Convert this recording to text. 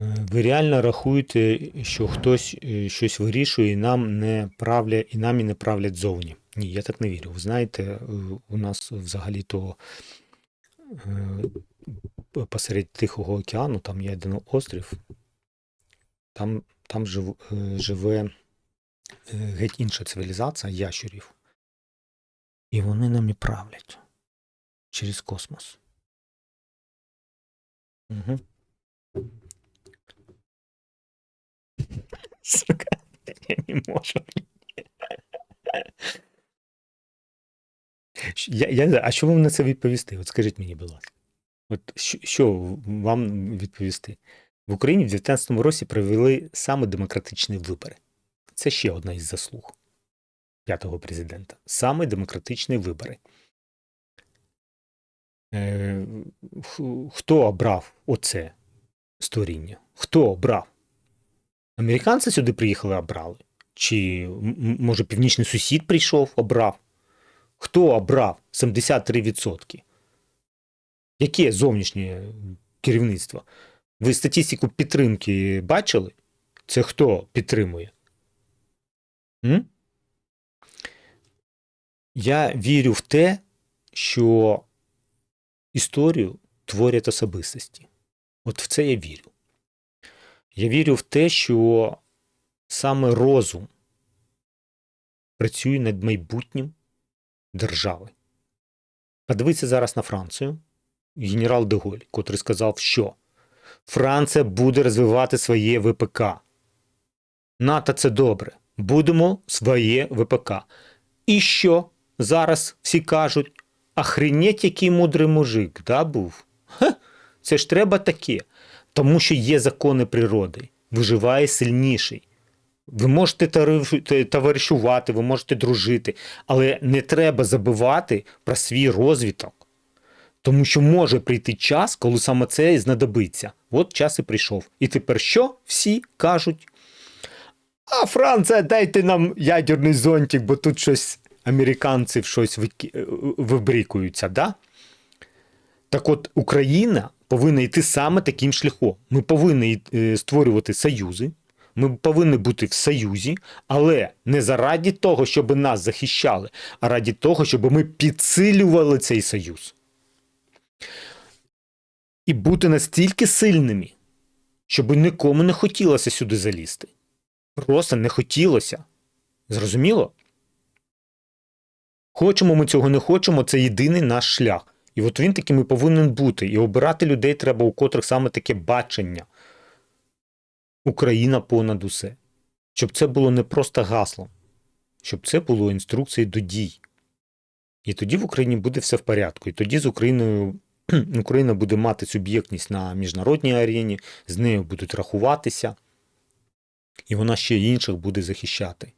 Ви реально рахуєте, що хтось е, щось вирішує і нам не правлять, і нам і не правлять зовні? Ні, я так не вірю. Ви знаєте, е, у нас взагалі-то е, посеред Тихого океану, там є один острів, там, там жив, живе геть інша цивілізація ящурів. І вони нами правлять через космос. Угу. Сука, я не можу. Я, я а що вам на це відповісти? От скажіть мені, будь ласка. От що, що вам відповісти? В Україні в 2019 році провели саме демократичні вибори. Це ще одна із заслуг п'ятого президента. Саме демократичні вибори. Е, хто обрав оце створіння? Хто обрав? Американці сюди приїхали, обрали? Чи може північний сусід прийшов, обрав? Хто обрав 73%? Яке зовнішнє керівництво? Ви статистику підтримки бачили? Це хто підтримує? М? Я вірю в те, що історію творять особистості. От в це я вірю. Я вірю в те, що саме розум працює над майбутнім держави. Подивіться зараз на Францію, генерал Деголь, котрий сказав, що Франція буде розвивати своє ВПК. НАТО це добре. Будемо своє ВПК. І що зараз всі кажуть? Охренеть, який мудрий мужик, да, був? Ха, це ж треба таке. Тому що є закони природи. Виживає сильніший. Ви можете товаришувати, ви можете дружити, але не треба забувати про свій розвиток. Тому що може прийти час, коли саме це і знадобиться. От час і прийшов. І тепер що? Всі кажуть. А Франція, дайте нам ядерний зонтик, бо тут щось американців щось вибрікуються, да? Так от Україна повинна йти саме таким шляхом. Ми повинні е, створювати союзи, ми повинні бути в союзі, але не заради того, щоб нас захищали, а раді того, щоб ми підсилювали цей союз. І бути настільки сильними, щоб нікому не хотілося сюди залізти. Просто не хотілося. Зрозуміло? Хочемо ми цього не хочемо, це єдиний наш шлях. І от він таким і повинен бути. І обирати людей треба, у котрих саме таке бачення. Україна понад усе. Щоб це було не просто гаслом, щоб це було інструкцією до дій. І тоді в Україні буде все в порядку. І тоді з Україною Україна буде мати суб'єктність на міжнародній арені, з нею будуть рахуватися, і вона ще інших буде захищати.